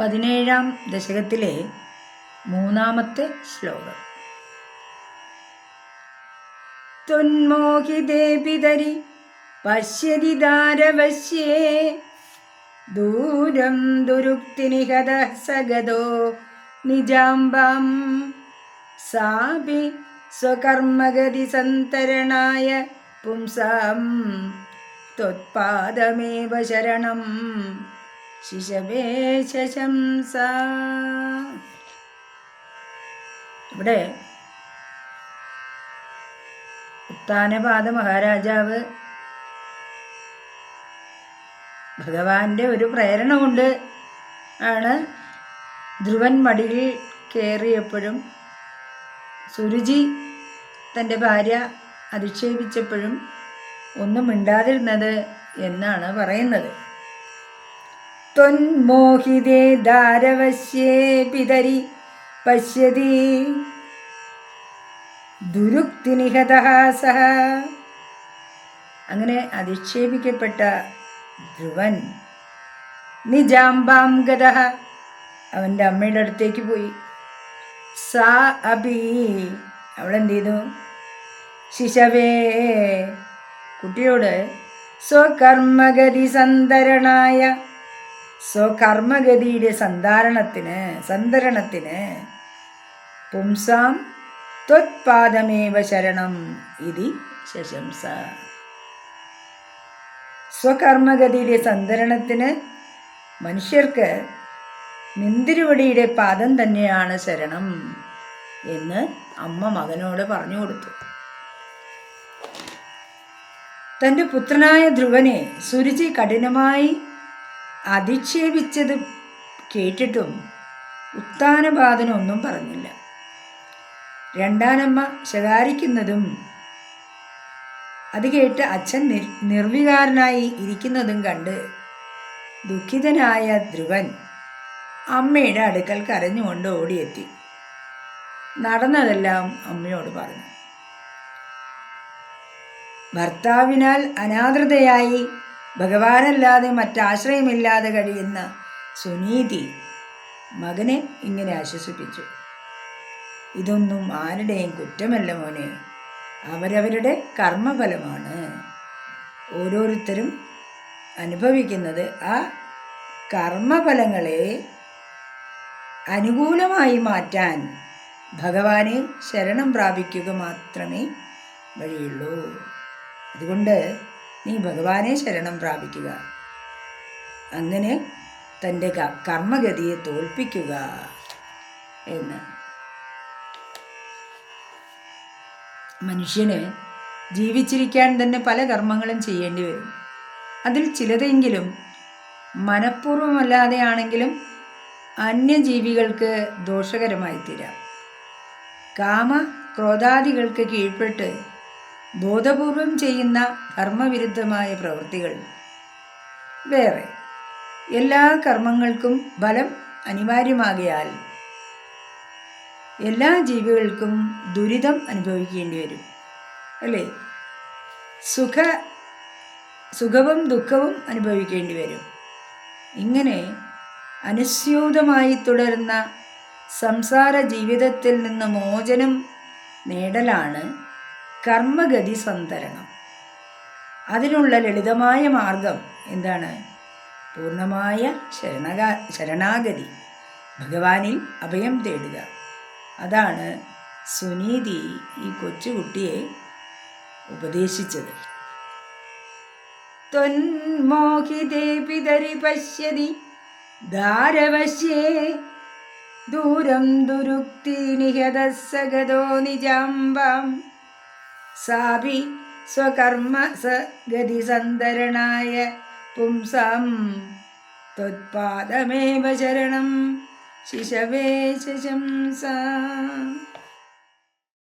പതിനേഴാം ദശകത്തിലെ മൂന്നാമത്തെ ശ്ലോകം. ത്വന്മോഹിതേ പിതരി പശ്യതി ദാരവശ്യേ ദൂരം ദുരുക്തിനിഹത സഗതോ നിജാംബാം. സാപി സ്വകർമ്മഗതി സന്തരണായ പുംസാം. ത്വത്പാദമേവ ശരണം. ശിശവേ ഇവിടെ ഉത്താനപാദ മഹാരാജാവ് ഭഗവാന്റെ ഒരു പ്രേരണ കൊണ്ട് ആണ് ധ്രുവൻ മടിയിൽ കയറിയപ്പോഴും സുരുചി തന്റെ ഭാര്യ അധിക്ഷേപിച്ചപ്പോഴും ഒന്നും മിണ്ടാതിരുന്നത് എന്നാണ് പറയുന്നത്. ത്വന്മോഹിതേ ദാരവശ്യേ പിതരി പശ്യതി. ദുരുക്തിനിഹത സഹ. അങ്ങനെ അധിക്ഷേപിക്കപ്പെട്ട ധ്രുവൻ നിജാംബാം ഗത അവന്റെ അമ്മയുടെ അടുത്തേക്ക് പോയി. സാ അബി അവളെന്ത് ചെയ്തു? ശിശവേ കുട്ടിയോട് സ്വകർമ്മഗതി സന്തരണായ സ്വകർമ്മഗതിയുടെ സന്ധാരണത്തിന് സന്തരണത്തിന് പുംസാം ത്വത്പാദമേവ ശരണം ഇതി ശശംസ. സ്വകർമ്മഗതിയുടെ സന്തരണത്തിന് മനുഷ്യർക്ക് നിന്തിരുവടിയുടെ പാദം തന്നെയാണ് ശരണം എന്ന് അമ്മ മകനോട് പറഞ്ഞു കൊടുത്തു. തന്റെ പുത്രനായ ധ്രുവനെ സുരുചി കഠിനമായി അധിക്ഷേപിച്ചത് കേട്ടിട്ടും ഉത്താനപാതനൊന്നും പറഞ്ഞില്ല. രണ്ടാനമ്മ ശകാരിക്കുന്നതും അത് കേട്ട് അച്ഛൻ നിർ നിർവികാരനായി ഇരിക്കുന്നതും കണ്ട് ദുഃഖിതനായ ധ്രുവൻ അമ്മയുടെ അടുക്കൽ കരഞ്ഞുകൊണ്ട് ഓടിയെത്തി. നടന്നതെല്ലാം അമ്മയോട് പറഞ്ഞു. ഭർത്താവിനാൽ അനാദൃതയായി ഭഗവാനല്ലാതെ മറ്റാശ്രയമില്ലാതെ കഴിയുന്ന സുനീതി മകനെ ഇങ്ങനെ ആശ്വസിപ്പിച്ചു. ഇതൊന്നും ആരുടെയും കുറ്റമല്ല മോനെ. അവരവരുടെ കർമ്മഫലമാണ്. ഓരോരുത്തരും അനുഭവിക്കുന്നത് ആ കർമ്മഫലങ്ങളെ അനുകൂലമായി മാറ്റാൻ ഭഗവാനെ ശരണം പ്രാപിക്കുക മാത്രമേ വഴിയുള്ളൂ. അതുകൊണ്ട് നീ ഭഗവാനെ ശരണം പ്രാപിക്കുക. അങ്ങനെ തന്റെ കർമ്മഗതിയെ തോൽപ്പിക്കുക എന്ന്. മനുഷ്യന് ജീവിച്ചിരിക്കാൻ തന്നെ പല കർമ്മങ്ങളും ചെയ്യേണ്ടി വരും. അതിൽ ചിലതെങ്കിലും മനഃപൂർവമല്ലാതെയാണെങ്കിലും അന്യജീവികൾക്ക് ദോഷകരമായി തീരാം കാമ ക്രോധാദികൾക്ക് കീഴ്പ്പെട്ട് ബോധപൂർവം ചെയ്യുന്ന കർമ്മവിരുദ്ധമായ പ്രവൃത്തികൾ. വേറെ എല്ലാ കർമ്മങ്ങൾക്കും ഫലം അനിവാര്യമാകയാൽ എല്ലാ ജീവികൾക്കും ദുരിതം അനുഭവിക്കേണ്ടി വരും. അല്ലേ? സുഖ സുഖവും ദുഃഖവും അനുഭവിക്കേണ്ടി വരും. ഇങ്ങനെ അനുസ്യൂതമായി തുടരുന്ന സംസാര ജീവിതത്തിൽ നിന്ന് മോചനം നേടലാണ് കർമ്മഗതി സന്തരണം. അതിനുള്ള ലളിതമായ മാർഗം എന്താണ്? പൂർണമായ ശരണകാ ശരണാഗതി. ഭഗവാനിൽ അഭയം തേടുക. അതാണ് സുനീതി ഈ കൊച്ചുകുട്ടിയെ ഉപദേശിച്ചത്. ത്വന്മോഹിതേ പിതരി പശ്യതി ധാരവശ്യേ ദൂരം ദുരുക്തി നിഹതസഗതോ നിജാംബാം. സാപി സ്വകർമ്മ സ ഗതിസന്തരണായ പുംസാം ത്വത്പാദമേവ ശരണം ശിശവേ ശശംസ.